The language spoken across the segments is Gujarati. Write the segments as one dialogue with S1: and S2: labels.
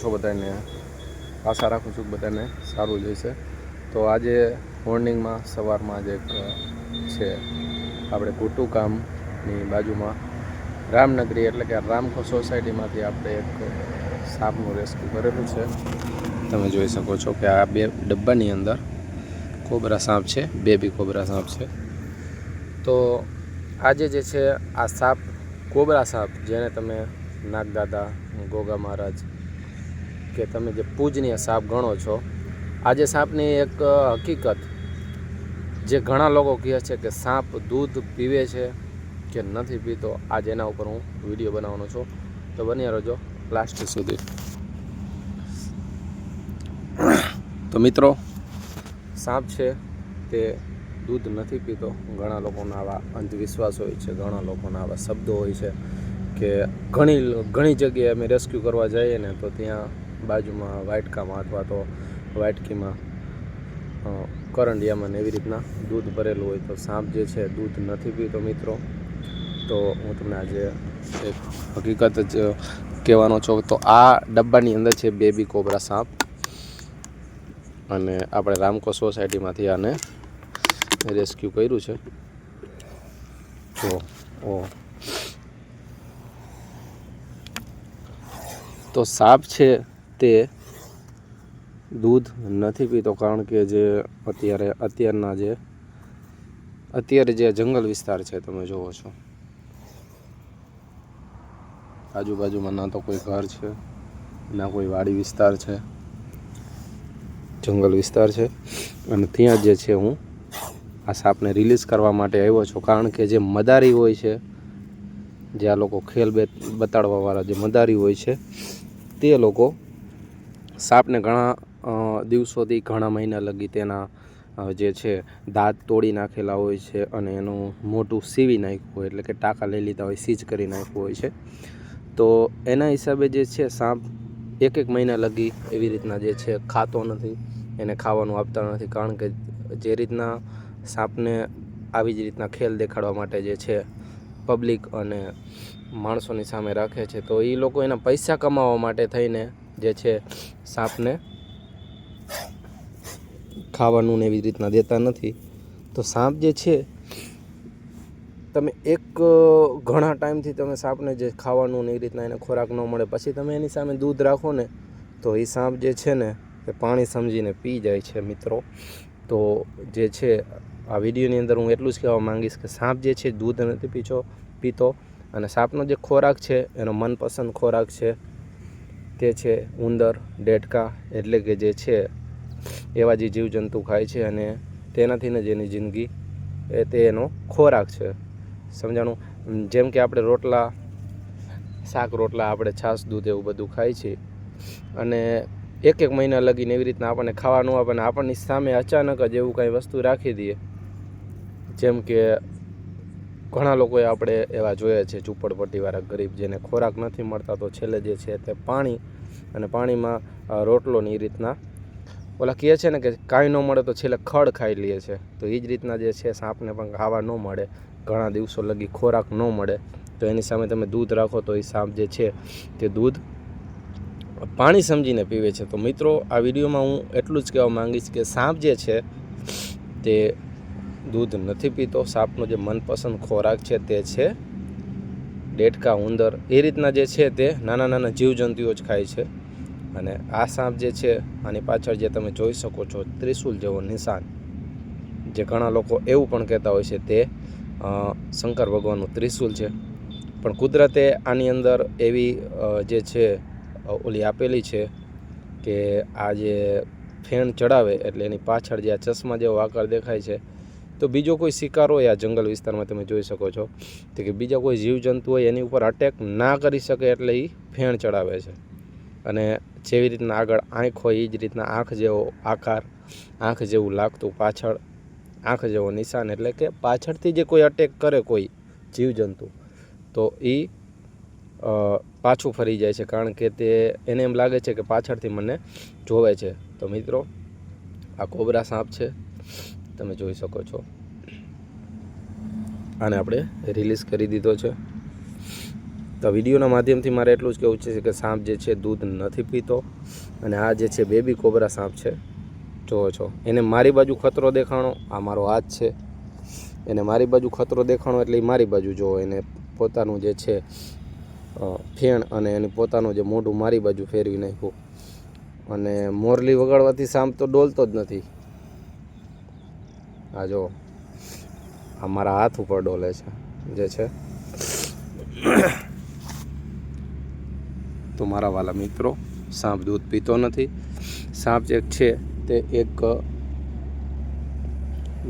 S1: છો બધાને આશા રાખું છું બધાને સારું જ તો આજે મોર્નિંગમાં સવારમાં આજે છે આપણે કુટુ કામની બાજુમાં રામનગરી એટલે કે રામખો સોસાયટીમાંથી આપણે એક સાપનું રેસ્ક્યુ કરેલું છે. તમે જોઈ શકો છો કે આ બે ડબ્બાની અંદર કોબરા સાપ છે બેબી કોબરા સાપ છે. તો આજે જે છે આ સાપ કોબરા સાપ જેને તમે નાગદાદા ગોગા મહારાજ કે તમે જે પૂજનીય સાપ ગણો છો, આજે સાપની એક હકીકત જે ઘણા લોકો કહે છે કે સાપ દૂધ પીવે છે કે નથી પીતો, આજ એના ઉપર હું વીડિયો બનાવવાનો છું. તો બન્યા રહેજો લાસ્ટ સુધી. તો મિત્રો, સાપ છે તે દૂધ નથી પીતો. ઘણા લોકોના આવા અંધવિશ્વાસ હોય છે, ઘણા લોકોના આવા શબ્દો હોય છે કે ઘણી ઘણી જગ્યાએ અમે રેસ્ક્યુ કરવા જઈએ ને તો ત્યાં બાજુમાં વાટકામાં અથવા તો વાટકીમાં કરંડિયામાં એવી રીતના દૂધ ભરેલું હોય તો સાપ જે છે દૂધ નથી પીતો મિત્રો. તો હું તમને આજે એક હકીકત જ કહેવાનો છું તો આ ડબ્બાની અંદર છે બેબી કોબરા સાપ. અને આપણે રામકો સોસાયટીમાંથી આને રેસ્ક્યુ કર્યું છે. તો, ઓ. તો સાપ છે તે દૂધ નથી પીતો કારણ કે જે અત્યારે, અત્યારના જે, અત્યારે જે જંગલ વિસ્તાર છે તમે જુઓ છો. આજુબાજુમાં ના તો કોઈ ઘર છે, ના કોઈ વાડી વિસ્તાર છે, જંગલ વિસ્તાર છે. અને ત્યાં જે છે હું આ સાપને રિલીઝ કરવા માટે આવ્યો છું કારણ કે જે મદારી હોય છે, જે આ લોકો ખેલ બતાડવાવાળા જે મદારી હોય છે, તે લોકો સાપને ઘણા દિવસોથી ઘણા મહિના લગી તેના જે છે, દાંત તોડી નાખેલા હોય છે અને એનું મોટું સીવી નાખ્યું હોય, એટલે કે ટાંકા લઈ લીધા હોય, સીજ કરી નાખ્યું હોય છે. તો એના હિસાબે જે છે, સાપ એક એક મહિના લગી એવી રીતના જે છે, ખાતો નથી, એને ખાવાનું આપતા નથી, કારણ કે જે રીતના સાપને આવી જ રીતના ખેલ દેખાડવા માટે જે છે, પબ્લિક અને માણસોની સામે રાખે છે, તો એ લોકો એના પૈસા કમાવા માટે થઈને જે છે, સાપને ખાવાનું ને એવી રીતના દેતા નથી. તો સાપ જે છે, તમે એક ઘણા ટાઈમથી તમે સાપને જે ખાવાનું ને એ રીતના એને ખોરાક ન મળે, પછી તમે એની સામે દૂધ રાખો ને, તો એ સાપ જે છે ને, એ પાણી સમજીને પી જાય છે, મિત્રો. તો જે છે, આ વિડીયોની અંદર હું એટલું જ કહેવા માંગીશ કે સાપ જે છે, દૂધ નથી પીછો, પીતો, અને સાપનો જે ખોરાક છે, એનો મનપસંદ ખોરાક છે તે છે ઉંદર ડેટકા એટલે કે જે છે એવા જે જીવજંતુ ખાય છે અને તેનાથી જ એની જિંદગી એ તે એનો ખોરાક છે. સમજાણું? જેમ કે આપણે રોટલા, શાક રોટલા, આપણે છાશ, દૂધ એવું બધું ખાય છે અને એક એક મહિના લગીને એવી રીતના આપણને ખાવાનું આપે ને આપણની સામે અચાનક જ એવું કાંઈ વસ્તુ રાખી દઈએ. જેમ કે ઘણા લોકોએ આપણે એવા જોયા છે, ઝૂંપડપટ્ટીવાળા ગરીબ જેને ખોરાક નથી મળતા, તો છેલ્લે જે છે તે પાણી અને પાણીમાં રોટલોની એ રીતના ઓલા કહે છે ને કે કાંઈ ન મળે તો છેલ્લે ખડ ખાઈ લે છે. તો એ જ રીતના જે છે સાપને પણ ખાવા ન મળે. ઘણા દિવસો લગી ખોરાક ન મળે. તો એની સામે તમે દૂધ રાખો તો એ સાપ જે છે તે દૂધ પાણી સમજીને પીવે છે. તો મિત્રો, આ વિડીયોમાં હું એટલું જ કહેવા માંગીશ કે સાપ જે છે તે દૂધ નથી પીતો, સાપનો જે મનપસંદ ખોરાક છે તે છે ડેટકા ઉંદર. એ રીતના જે છે તે નાના નાના જીવજંતુઓ જ ખાય છે. અને આ સાપ જે છે, આની પાછળ જે તમે જોઈ શકો છો, ત્રિશુલ જેવો નિશાન. જે ઘણા લોકો એવું પણ કહેતા હોય છે તે શંકર ભગવાનનું ત્રિશુલ છે. પણ કુદરતે આની અંદર એવી જે છે ઓલી આપેલી છે કે આ જે ફેણ ચડાવે એટલે એની પાછળ જે આ ચશ્મા જેવો આકાર દેખાય છે તો બીજો કોઈ શિકાર હોય આ જંગલ વિસ્તારમાં તમે જોઈ શકો છો તો કે બીજા કોઈ જીવજંતુ હોય એની ઉપર અટેક ના કરી શકે એટલે એ ફેણ ચડાવે છે. અને જેવી રીતના આગળ આંખ હોય એ જ રીતના આંખ જેવો આકાર, આંખ જેવું લાગતું પાછળ, આંખ જેવો નિશાન એટલે કે પાછળથી જે કોઈ અટેક કરે કોઈ જીવજંતુ, તો એ પાછું ફરી જાય છે. કારણ કે તે એને એમ લાગે છે કે પાછળથી મને જોવે છે. તો મિત્રો, આ કોબરા સાપ છે. તમે જોઈ શકો છો. આને આપણે રિલીઝ કરી દીધો છે. તો વિડીયોના માધ્યમથી મારે એટલું જ કહેવું છે કે સાપ જે છે દૂધ નથી પીતો અને આ જે છે બેબી કોબરા સાપ છે. જોવો છો. એને મારી બાજુ ખતરો દેખાણો, આ મારો હાથ છે. એને મારી બાજુ ખતરો દેખાણો એટલે એ મારી બાજુ જોવો એને પોતાનું જે છે ફેણ અને એની પોતાનું જે મોઢું મારી બાજુ ફેરવી નાખ્યું. અને મોરલી વગાડવાથી સાંપ તો ડોલતો જ નથી. આ જો આ મારા હાથ ઉપર ડોલે છે, જે છે. તો મારા વાલા મિત્રો, સાપ દૂધ પીતો નથી. સાપ જે છે તે એક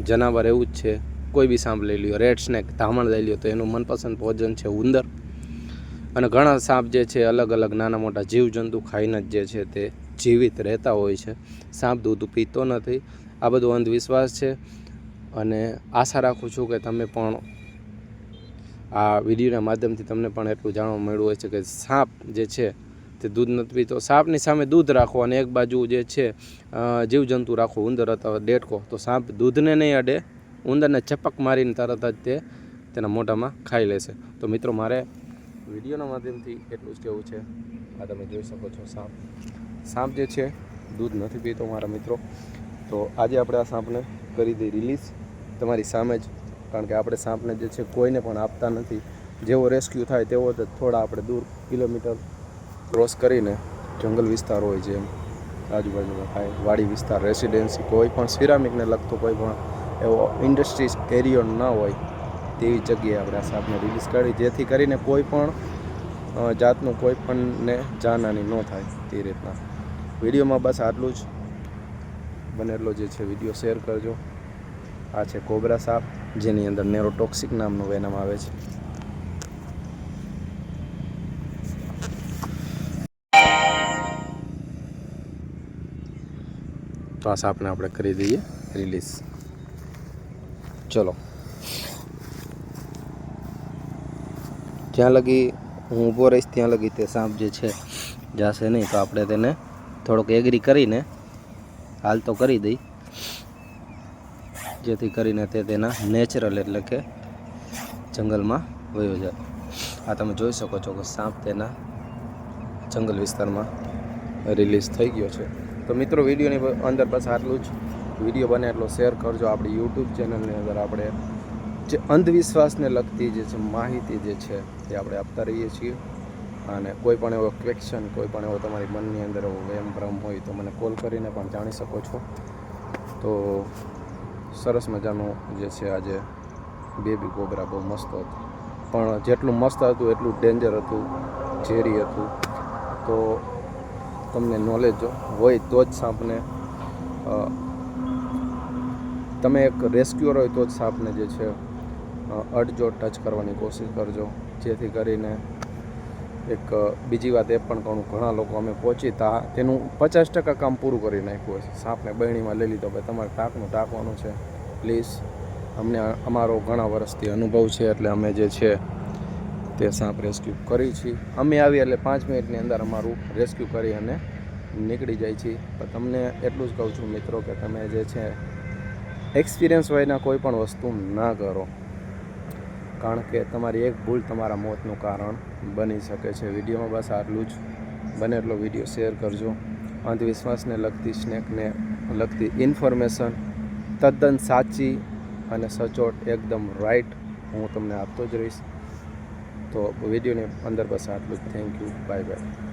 S1: જનાવર એવું જ છે. કોઈ બી સાંભ લઈ લ્યો, રેડ સ્નેક, ધામણ લઈ લ્યો, તો એનું મનપસંદ ભોજન છે ઉંદર. અને ઘણા સાપ જે છે અલગ અલગ નાના મોટા જીવજંતુ ખાઈને જ જે છે તે જીવિત રહેતા હોય છે. સાપ દૂધ પીતો નથી. આ બધો અંધવિશ્વાસ છે. અને આશા રાખું છું કે તમે પણ આ વિડીયોના માધ્યમથી તમને પણ એટલું જાણવા મળ્યું હોય છે કે સાપ જે છે તે દૂધ નથી પીતો. સાપની સામે દૂધ રાખો અને એક બાજુ જે છે જીવજંતુ રાખો, ઉંદર અથવા ડેટકો તો સાપ દૂધને નહીં અડે, ઉંદરને ચપક મારીને તરત જ તે તેના મોઢામાં ખાઈ લેશે તો મિત્રો, મારે વિડીયોના માધ્યમથી એટલું જ કહેવું છે. આ તમે જોઈ શકો છો સાપ. સાપ જે છે, દૂધ નથી પીતો મારા મિત્રો. તો આજે આપણે આ સાપને કરી દઈ રિલીઝ તમારી સામે જ. કારણ કે આપણે સાપને જે છે કોઈને પણ આપતા નથી. જેવો રેસ્ક્યુ થાય તેવો જ થોડા આપણે દૂર કિલોમીટર ક્રોસ કરીને જંગલ વિસ્તાર હોય જેમ આજુબાજુમાં થાય. વાડી વિસ્તાર રેસિડેન્સી કોઈ પણ સિરામિકને લગતો કોઈ પણ એવો ઇન્ડસ્ટ્રીઝ એરિયો ન હોય, તેવી જગ્યાએ આપણે આ સાપને રિલીઝ કરી. જેથી કરીને કોઈ પણ જાતનું કોઈ પણને જાનહાની ન થાય તે રીતના. વિડીયોમાં બસ આટલું જ. બને એટલો જે છે વીડિયો શેર કરજો. આ છે કોબરા સાપ, જેની અંદર નેરોટોક્સિક નામનું વેનમ આવે છે. તો આ સાપને આપણે કરી દઈએ રિલીઝ ચલો. જ્યાં લગી હું ઊભો રહીશ, ત્યાં લગી તે સાપ જે છે, જાશે નહીં, તો આપણે તેને થોડોક એગ્રી કરીને હાલ તો કરી દઈ. જેથી કરીને તે તેના નેચરલ એટલે કે જંગલમાં વયો જાય. આ તમે જોઈ શકો છો કે સાપ તેના જંગલ વિસ્તારમાં રિલીઝ થઈ ગયો છે. તો મિત્રો, વિડીયોની અંદર બસ આટલું જ. વીડિયો બને એટલો શેર કરજો. આપણી યુટ્યુબ ચેનલની અંદર આપણે જે અંધવિશ્વાસને લગતી જે છે માહિતી જે છે તે આપણે આપતા રહીએ છીએ. અને કોઈ પણ એવો ક્વેશ્ચન કોઈ પણ એવો તમારી મનની અંદર એવો વેમ ભ્રમ હોય તો મને કોલ કરીને પણ જાણી શકો છો. તો સરસ મજાનું જે છે આજે બેબી કોબરા બહુ મસ્ત હતું. પણ જેટલું મસ્ત હતું, એટલું ડેન્જર હતું, ઝેરી હતું. તો તમને નોલેજ હોય તો જ સાપને તમે એક રેસ્ક્યુઅર હોય તો જ સાપને જે છે અડજો ટચ કરવાની કોશિશ કરજો. જેથી કરીને એક બીજી વાત એ પણ કહું, ઘણા લોકો અમે પહોંચી તા તેનું પચાસ ટકા કામ પૂરું કરી નાખ્યું છે સાપને બહેણીમાં લઈ લીધો, ભાઈ, તમારે ટાંકનું ટાંકવાનું છે, પ્લીઝ. અમને અમારો ઘણા વર્ષથી અનુભવ છે, એટલે અમે જે છે, તે સાપ રેસ્ક્યુ કરી છીએ. અમે આવી એટલે પાંચ મિનિટની અંદર અમારું રેસ્ક્યુ કરી અને નીકળી જાય છે પણ તમને એટલું જ કહું છું મિત્રો કે તમે જે છે, એક્સપિરિયન્સ હોયના કોઈ પણ વસ્તુ ના કરો. કારણ કે તમારી એક ભૂલ તમારા મોતનું કારણ બની શકે છે. વિડીયોમાં બસ આટલું જ. બને એટલો વીડિયો શેર કરજો. અંધવિશ્વાસને લગતી સ્નેકને લગતી ઇન્ફોર્મેશન તદ્દન સાચી અને સચોટ એકદમ રાઈટ હું તમને આપતો જ રહીશ. તો વિડીયોની અંદર બસ આટલું જ. Thank you. Bye bye.